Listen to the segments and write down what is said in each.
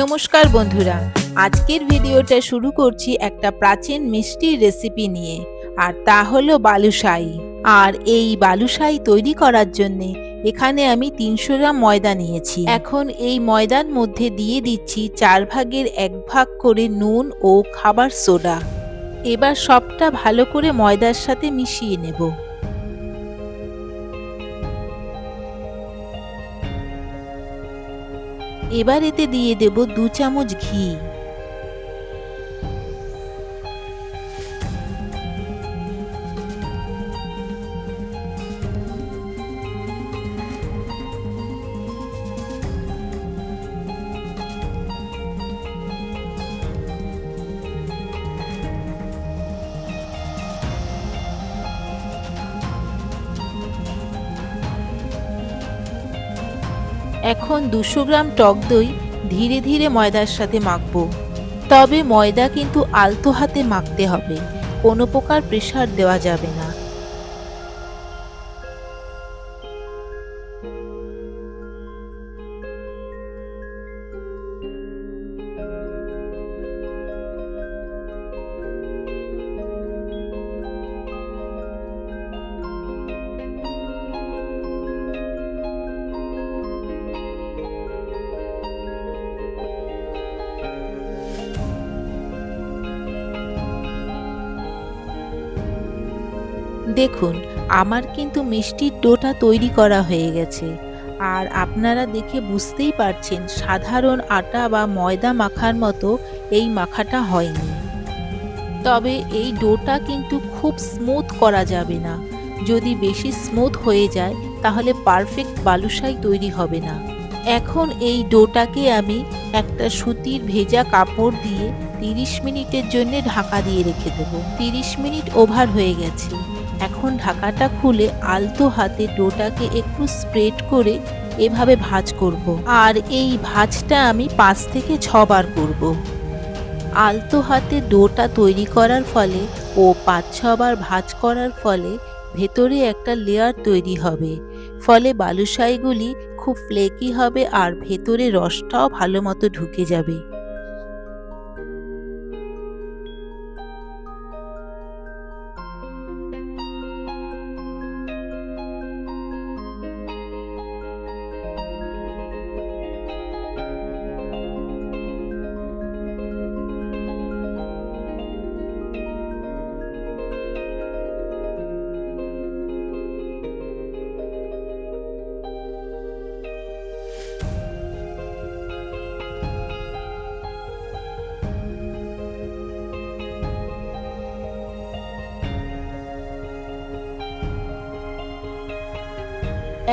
নমস্কার বন্ধুরা, আজকের ভিডিওটা শুরু করছি একটা প্রাচীন মিষ্টির রেসিপি নিয়ে, আর তা হলো বালুশাই আর এই বালুশাই তৈরি করার জন্যে এখানে আমি তিনশো গ্রাম ময়দা নিয়েছি। এখন এই ময়দার মধ্যে দিয়ে দিচ্ছি চার ভাগের এক ভাগ করে নুন ও খাবার সোডা। এবার সবটা ভালো করে ময়দার সাথে মিশিয়ে নেব। এবার এতে দিয়ে দেব দু চামচ ঘি। এখন দুশো গ্রাম টক দই ধীরে ধীরে ময়দার সাথে মাখব। তবে ময়দা কিন্তু আলতো হাতে মাখতে হবে, কোনো প্রকার প্রেশার দেওয়া যাবে না। দেখুন, আমার কিন্তু মিষ্টির ডোটা তৈরি করা হয়ে গেছে। আর আপনারা দেখে বুঝতেই পারছেন, সাধারণ আটা বা ময়দা মাখার মতো এই মাখাটা হয়নি। তবে এই ডোটা কিন্তু খুব স্মুথ করা যাবে না। যদি বেশি স্মুথ হয়ে যায়, তাহলে পারফেক্ট বালুশাই তৈরি হবে না। এখন এই ডোটাকে আমি একটা সুতির ভেজা কাপড় দিয়ে তিরিশ মিনিটের জন্য ঢাকা দিয়ে রেখে দেবো। তিরিশ মিনিট ওভার হয়ে গেছে। এখন ঢাকাটা খুলে আলতো হাতে ডোটাকে একটু স্প্রেড করে এভাবে ভাজ করব। আর এই ভাজটা আমি পাঁচ থেকে ছবার করব। আলতো হাতে ডোটা তৈরি করার ফলে ও পাঁচ ছবার ভাজ করার ফলে ভেতরে একটা লেয়ার তৈরি হবে ফলে বালুশাইগুলি খুব ফ্লেকি হবে আর ভেতরে রসটাও ভালো মতো ঢুকে যাবে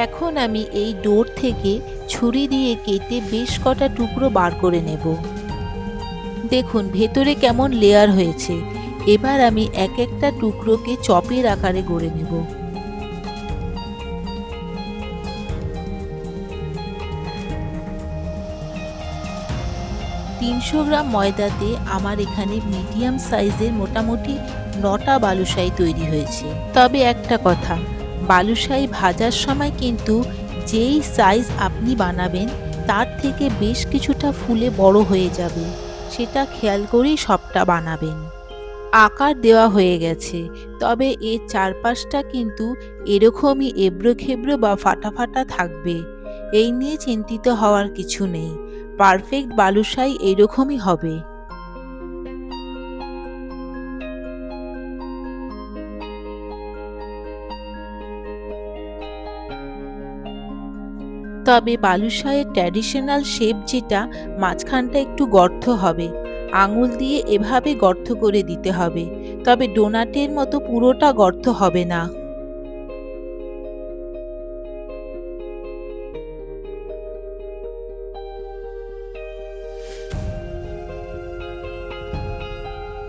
এখন আমি এই ডোর থেকে ছুরি দিয়ে কেটে বেশ কটা টুকরো বার করে নেব। দেখুন, ভেতরে কেমন লেয়ার হয়েছে। এবার আমি এক একটা টুকরোকে চপের আকারে গড়ে নেব। তিনশো গ্রাম ময়দাতে আমার এখানে মিডিয়াম সাইজের মোটামুটি নটা বালুশাই তৈরি হয়েছে। তবে একটা কথা বালুশাই ভাজার সময় কিন্তু যেই সাইজ আপনি বানাবেন, তার থেকে বেশ কিছুটা ফুলে বড় হয়ে যাবে। সেটা খেয়াল করেই সবটা বানাবেন। আকার দেওয়া হয়ে গেছে, তবে এর চারপাশটা কিন্তু এরকমই এবড়ো খেবড়ো বা ফাটা ফাটা থাকবে। এই নিয়ে চিন্তিত হওয়ার কিছু নেই। পারফেক্ট বালুশাই এরকমই হবে। তবে বালুশাহের ট্র্যাডিশনাল শেপ যেটা, মাঝখানটা একটু গর্ত হবে। আঙুল দিয়ে এভাবে গর্ত করে দিতে হবে। তবে ডোনাটের মতো পুরোটা গর্ত হবে না।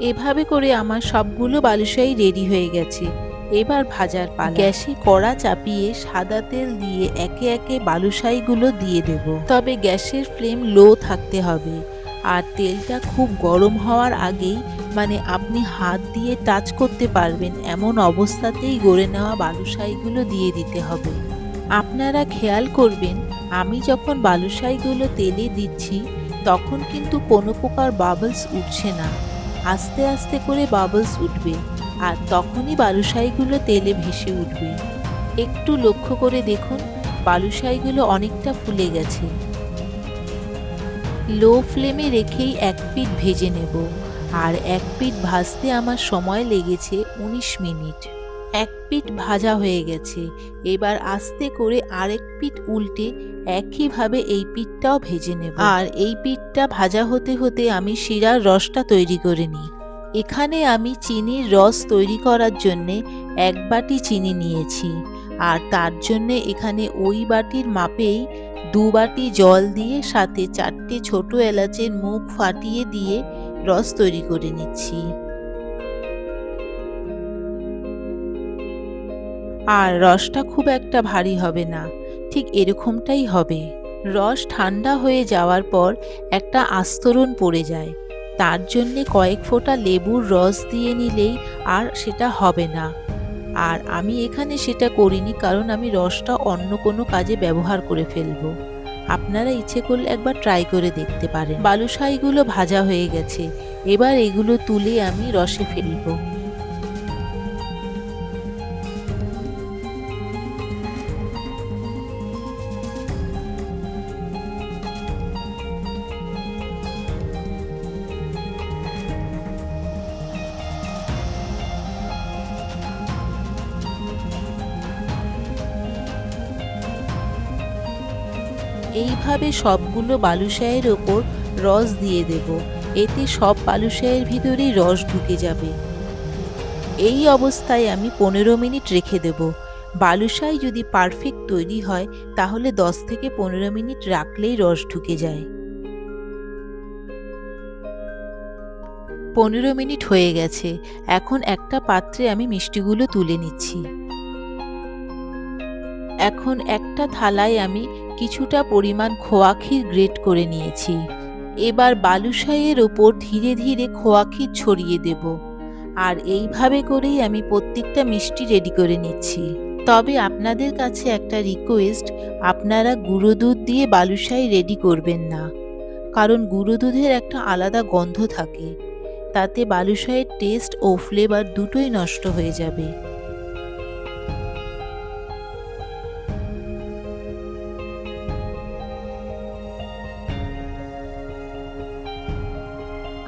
এভাবে করে আমার সবগুলো বালুশাই রেডি হয়ে গেছে। এবার ভাজার পালা। গ্যাসে কড়া চাপিয়ে সাদা তেল দিয়ে একে একে বালুশাইগুলো দিয়ে দেব। তবে গ্যাসের ফ্লেম লো থাকতে হবে। আর তেলটা খুব গরম হওয়ার আগেই মানে আপনি হাত দিয়ে টাচ করতে পারবেন এমন অবস্থাতেই গড়ে নেওয়া বালুশাইগুলো দিয়ে দিতে হবে। আপনারা খেয়াল করবেন, আমি যখন বালুশাইগুলো তেলে দিচ্ছি, তখন কিন্তু কোনো প্রকার বাবলস উঠছে না। আস্তে আস্তে করে বাবলস উঠবে। আর তখনই বালুশাহিগুলো তেলে ভেসে উঠবে। একটু লক্ষ্য করে দেখুন, বালুশাহিগুলো অনেকটা ফুলে গেছে। লো ফ্লেমে রেখেই এক পিঠ ভেজে নেব। আর এক পিঠ ভাজতে আমার সময় লেগেছে উনিশ মিনিট। এক পিঠ ভাজা হয়ে গেছে। এবার আস্তে করে আরেক পিঠ উল্টে একইভাবে এই পিঠটাও ভেজে নেব। আর এই পিঠটা ভাজা হতে হতে আমি শিরার রসটা তৈরি করে নিই। এখানে আমি চিনির রস তৈরি করার জন্যে এক বাটি চিনি নিয়েছি, আর তার জন্যে এখানে ওই বাটির মাপেই দু বাটি জল দিয়ে সাথে চারটে ছোট এলাচের মুখ ফাটিয়ে দিয়ে রস তৈরি করে নিচ্ছি। আর রসটা খুব একটা ভারী হবে না, ঠিক এরকমটাই হবে। রস ঠান্ডা হয়ে যাওয়ার পর একটা আস্তরণ পড়ে যায় তার জন্যে কয়েক ফোঁটা লেবুর রস দিয়ে নিলেই আর সেটা হবে না। আর আমি এখানে সেটা করিনি কারণ আমি রসটা অন্য কোনো কাজে ব্যবহার করে ফেলব। আপনারা ইচ্ছে করলে একবার ট্রাই করে দেখতে পারেন। বালুশাইগুলো ভাজা হয়ে গেছে। এবার এগুলো তুলে আমি রসে ফেলব। এইভাবে সবগুলো বালুশাহের ওপর রস দিয়ে দেব। এতে সব বালুশাহের ভিতরেই রস ঢুকে যাবে। এই অবস্থায় আমি পনেরো মিনিট রেখে দেব। বালুশাহি যদি পারফেক্ট তৈরি হয়, তাহলে দশ থেকে পনেরো মিনিট রাখলেই রস ঢুকে যায়। পনেরো মিনিট হয়ে গেছে। এখন একটা পাত্রে আমি মিষ্টিগুলো তুলে নিচ্ছি। এখন একটা থালায় আমি কিছুটা পরিমাণ খোয়া ক্ষীর গ্রেট করে নিয়েছি। এবার বালুশাইয়ের ওপর ধীরে ধীরে খোয়া ক্ষীর ছড়িয়ে দেব। আর এইভাবে করেই আমি প্রত্যেকটা মিষ্টি রেডি করে নিচ্ছি। তবে আপনাদের কাছে একটা রিকোয়েস্ট আপনারা গুঁড়ো দুধ দিয়ে বালুশাই রেডি করবেন না। কারণ গুঁড়ো দুধের একটা আলাদা গন্ধ থাকে। তাতে বালুশাইয়ের টেস্ট ও ফ্লেভার দুটোই নষ্ট হয়ে যাবে।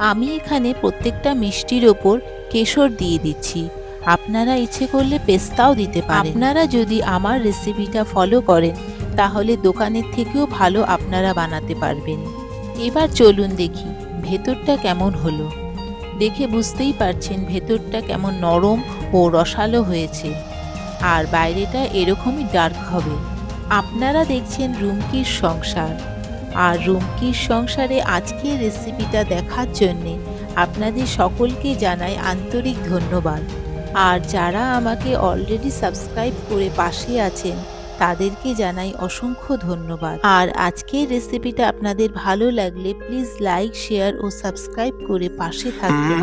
আমি এখানে প্রত্যেকটা মিষ্টির ওপর কেশর দিয়ে দিচ্ছি। আপনারা ইচ্ছে করলে পেস্তাও দিতে পারেন। আপনারা যদি আমার রেসিপিটা ফলো করেন, তাহলে দোকানের থেকেও ভালো আপনারা বানাতে পারবেন। এবার চলুন দেখি ভেতরটা কেমন হলো। দেখে বুঝতেই পারছেন ভেতরটা কেমন নরম ও রসালো হয়েছে। আর বাইরেটা এরকমই ডার্ক হবে। আপনারা দেখছেন রুমকির সংসার। আর রুমকির সংসারে আজকের রেসিপিটা দেখার জন্যে আপনাদের সকলকে জানাই আন্তরিক ধন্যবাদ। আর যারা আমাকে অলরেডি সাবস্ক্রাইব করে পাশে আছেন, তাদেরকে জানাই অসংখ্য ধন্যবাদ। আর আজকের রেসিপিটা আপনাদের ভালো লাগলে প্লিজ লাইক শেয়ার ও সাবস্ক্রাইব করে পাশে থাকবেন